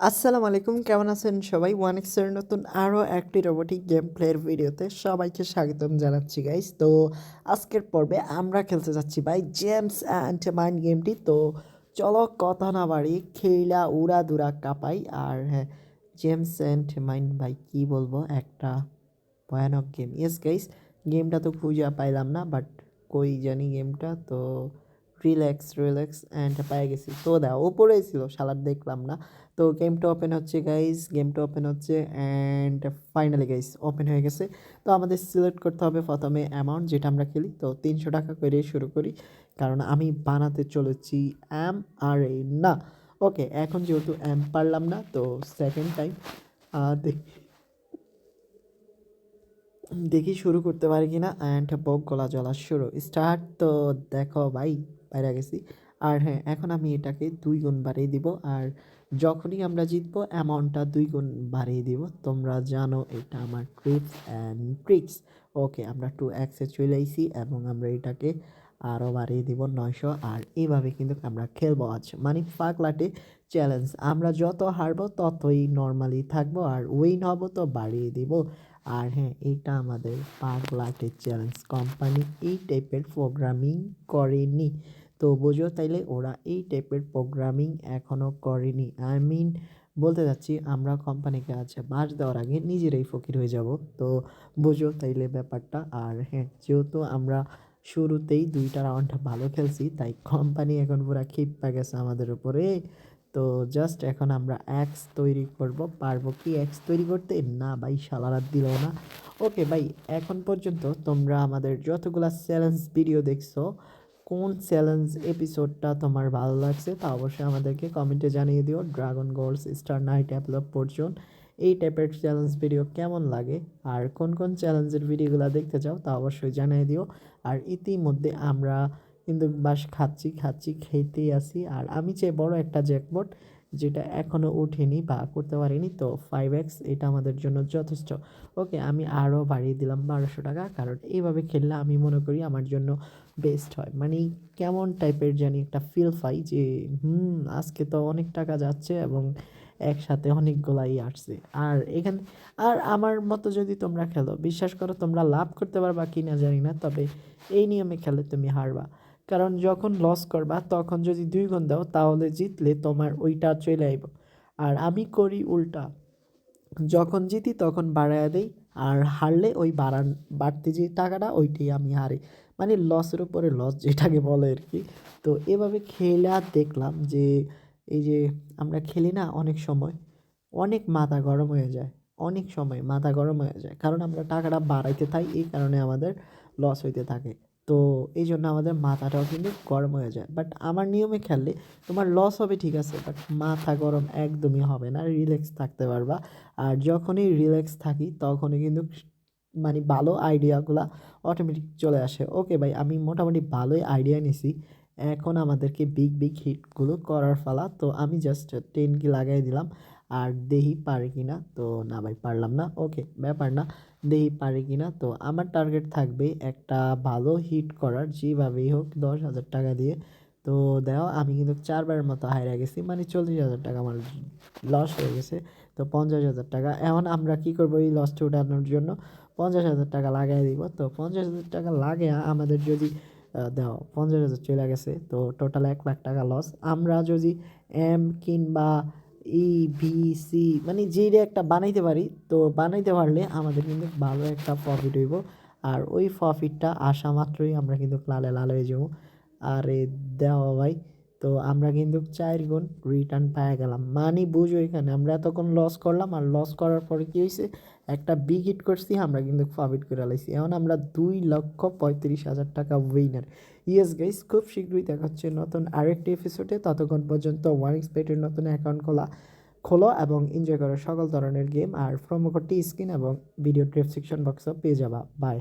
আসসালামু আলাইকুম, কেমন আছেন সবাই? ওয়ান এক্সের নতুন আরও একটি রোবোটিক গেম প্লের ভিডিওতে সবাইকে স্বাগতম জানাচ্ছি গাইস তো আজকের পর্বে আমরা খেলতে যাচ্ছি ভাই জেমস অ্যান্ড মাইন্ড গেমটি তো চলো কথা না বাড়ি খেলা উড়া দুরা কাপাই। আর হ্যাঁ জেমস অ্যান্ড মাইন্ড ভাই, কী বলব? একটা ভয়ানক গেম ইয়েস গাইস গেমটা তো খুঁজে পাইলাম না বাট কই জানি গেমটা তো রিল্যাক্স রিল্যাক্স অ্যান্ড পেয়ে গেছি। তো দাও ওপরেই ছিল সালাদ দেখলাম না। তো গেমটা ওপেন হচ্ছে গাইস গেমটা ওপেন হচ্ছে অ্যান্ড ফাইনালি গাইস ওপেন হয়ে গেছে। তো আমাদের সিলেক্ট করতে হবে প্রথমে অ্যামাউন্ট যেটা আমরা খেলি। তো তিনশো টাকা করে শুরু করি, কারণ আমি বানাতে চলেছি অ্যাম আর এ না ওকে এখন যেহেতু অ্যাম পারলাম না, তো সেকেন্ড টাইম দেখি দেখি শুরু করতে পারি কিনা অ্যান্ড বক গলা জ্বলা শুরু। স্টার্ট তো দেখো ভাই। বাইরে গেছি আর হ্যাঁ এখন আমি এটাকে দুই গুণ বাড়িয়ে দিব। আর যখনই আমরা জিতব অ্যামাউন্টটা দুই গুণ বাড়িয়ে দিব। তোমরা জানো এটা আমার ট্রিপস অ্যান্ড ট্রিক্স ওকে আমরা টু অ্যাক্সে চলে আইসি এবং আমরা এটাকে আরও বাড়িয়ে দিব নয়শো। আর এইভাবে কিন্তু আমরা খেলব আজ। মানে পাগলাটে চ্যালেঞ্জ আমরা যত হারবো ততই নর্মালি থাকব আর উইন হব তো বাড়িয়ে দিব। আর হ্যাঁ এটা আমাদের পাগলাটে চ্যালেঞ্জ কোম্পানি এই টাইপের প্রোগ্রামিং করেনি। তো বোঝো তাইলে ওরা এই টাইপের প্রোগ্রামিং এখনও করেনি। আই মিন বলতে যাচ্ছি আমরা কোম্পানিকে আছে বাস দেওয়ার আগে নিজেরাই ফকির হয়ে যাব। তো বোঝো তাইলে ব্যাপারটা। আর হ্যাঁ যেহেতু আমরা শুরুতেই দুইটা রাউন্ড ভালো খেলছি, তাই কোম্পানি এখন পুরো ক্ষিপ্পা গেছে আমাদের উপরে। তো জাস্ট এখন আমরা অ্যাক্স তৈরি করব, পারব কি অ্যাক্স তৈরি করতে? না ভাই সালারাত দিল না। ওকে ভাই, এখন পর্যন্ত তোমরা আমাদের যতগুলো চ্যালেঞ্জ ভিডিও দেখছ কোন চ্যালেঞ্জ এপিসোডটা তোমার ভালো লাগছে তা অবশ্যই আমাদেরকে কমেন্টে জানিয়ে দিও। ড্রাগন গোলস স্টার নাইট অ্যাপলপ পর্যন্ত এই টাইপের চ্যালেঞ্জ ভিডিও কেমন লাগে? আর কোন কোন চ্যালেঞ্জের ভিডিওগুলো দেখতে চাও তা অবশ্যই জানিয়ে দিও। আর ইতিমধ্যে আমরা কিন্তু বাস খাচ্ছি খাচ্ছি, খেতেই আসি আর আমি চাই বড় একটা জ্যাকপট যেটা এখনও ওঠেনি বা করতে পারিনি, তো ফাইভ এক্স এটা আমাদের জন্য যথেষ্ট। ওকে আমি আরও বাড়িয়ে দিলাম বারোশো টাকা, কারণ এইভাবে খেললে আমি মনে করি আমার জন্য বেস্ট হয়। মানে কেমন টাইপের জানি একটা ফিল পাই যে, হুম, আজকে তো অনেক টাকা যাচ্ছে এবং একসাথে অনেকগুলাই আসছে। আর এখানে, আর আমার মতো যদি তোমরা খেলো, বিশ্বাস করো তোমরা লাভ করতে পারবা কি না জানি না, তবে এই নিয়মে খেলে তুমি হারবা। কারণ যখন লস করবা, তখন যদি দুই গুণ দাও, তাহলে জিতলে তোমার ওইটা চলে আইব। আর আমি করি উল্টা। যখন জিতি, তখন বাড়ায় দেই, আর হারলে ওই বাড়ান, বাড়তি যে টাকাটা, ওইটাই আমি হারি। মানে লসের উপরে লস যেটাকে বলে আর কি। তো এভাবে খেলা দেখলাম যে, এই যে আমরা খেলি না অনেক সময়, অনেক মাথা গরম হয়ে যায়। অনেক সময় মাথা গরম হয়ে যায়। কারণ আমরা টাকাটা বাড়াইতে থাকি এই কারণে আমাদের লস হইতে থাকে। তো এই জন্য আমাদের মাথাটাও কিন্তু গরম হয়ে যায়। বাট আমার নিয়মে খেললে তোমার লস হবে ঠিক আছে বাট মাথা গরম একদমই হবে না রিল্যাক্স থাকতে পারবা। আর যখনই রিল্যাক্স থাকি, তখনই কিন্তু মানে ভালো আইডিয়াগুলো অটোমেটিক চলে আসে। ওকে ভাই, আমি মোটামুটি ভালোই আইডিয়া নিছি। এখন আমাদেরকে বিগ বিগ হিটগুলো করার ফালা তো আমি জাস্ট টেন কি লাগাই দিলাম। আর দেহি পারে কি না? তো না ভাই, পারলাম না। ওকে ব্যাপার না। দেহি পারে কি না? তো আমার টার্গেট থাকবে একটা ভালো হিট করার, যেভাবেই হোক দশ হাজার টাকা দিয়ে। তো দেখো আমি কিন্তু চারবারের মতো হারিয়ে গেছি। মানে চল্লিশ হাজার টাকা আমার লস হয়ে গেছে। তো পঞ্চাশ হাজার টাকা। এখন আমরা কি করব এই লসটা উঠানোর জন্য? পঞ্চাশ হাজার টাকা লাগাই দিব। তো পঞ্চাশ হাজার টাকা লাগে আমাদের যদি দেও, পঞ্চাশ হাজার চলে গেছে। তো টোটাল এক লাখ টাকা লস আমরা যদি এম কিংবা ই ভি সি মানে যেইটা একটা বানাইতে পারি, তো বানাইতে পারলে আমাদের কিন্তু ভালো একটা প্রফিট হইব। আর ওই প্রফিটটা আসা মাত্রই আমরা কিন্তু লালে লাল হয়ে যাব। আর দেওয়া ভাই। তো আমরা কিন্তু চার গুণ রিটার্ন পেয়ে গেলাম। মানে বুঝো এখানে, আমরা এতক্ষণ লস করলাম আর লস করার পরে কী হয়েছে একটা বিগ হিট করছি, আমরা কিন্তু প্রফিট করে লাইছি। এখন আমরা দুই লক্ষ পঁয়ত্রিশ হাজার টাকা উইনার ইয়েস গাইস খুব শীঘ্রই দেখা হচ্ছে নতুন আরেকটি এপিসোডে ততক্ষণ পর্যন্ত ওয়ান এক্সপেটের নতুন অ্যাকাউন্ট খোলা, খোলো এবং এনজয় করো সকল ধরনের গেম আর প্রোমো কোডটি স্ক্রিন এবং ভিডিও ডেসক্রিপশন বক্সও পেয়ে যাবা। বাই